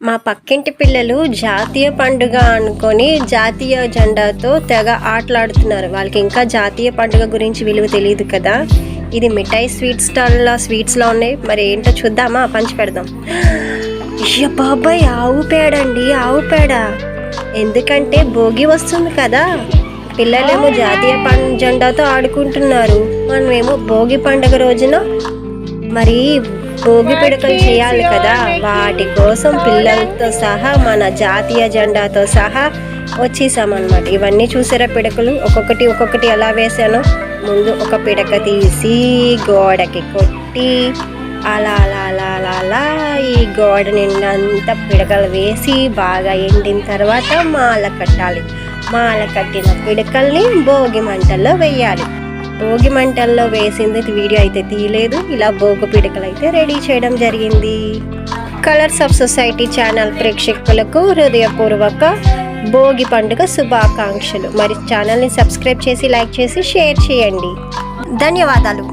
మా పక్కింటి పిల్లలు జాతీయ పండుగ అనుకొని జాతీయ జెండాతో తెగ ఆటలాడుతున్నారు. వాళ్ళకి ఇంకా జాతీయ పండుగ గురించి విలువ తెలియదు కదా. ఇది మిఠాయి స్వీట్ స్టాల్లో స్వీట్స్లో ఉన్నాయి. మరి ఏంటో చూద్దామా? పంచి పెడదాం. అయ్య బాబాయ్ ఆవు పేడ అండి ఆవు పేడ. ఎందుకంటే భోగి వస్తుంది కదా. పిల్లలేమో జాతీయ పం జెండాతో ఆడుకుంటున్నారు. మనమేమో భోగి పండుగ రోజున మరి భోగి పిడకలు చేయాలి కదా. వాటి కోసం పిల్లలతో సహా మన జాతీయ జెండాతో సహా వచ్చేసామన్నమాట. ఇవన్నీ చూసారా పిడకలు? ఒక్కొక్కటి ఒక్కొక్కటి ఎలా వేసానో ముందు ఒక పిడక తీసి గోడకి కొట్టి అలా అలా అలా అలా అలా ఈ గోడ నిండా అంతా పిడకలు వేసి బాగా ఎండిన తర్వాత మాల కట్టాలి. మాల కట్టిన పిడకల్ని భోగి మంటల్లో వేయాలి. భోగి మంటల్లో వేసింది వీడియో అయితే తీయలేదు. ఇలా భోగి పిడకలు అయితే రెడీ చేయడం జరిగింది. కలర్స్ ఆఫ్ సొసైటీ ఛానల్ ప్రేక్షకులకు హృదయపూర్వక భోగి పండుగ శుభాకాంక్షలు. మరి ఛానల్ని సబ్స్క్రైబ్ చేసి లైక్ చేసి షేర్ చేయండి. ధన్యవాదాలు.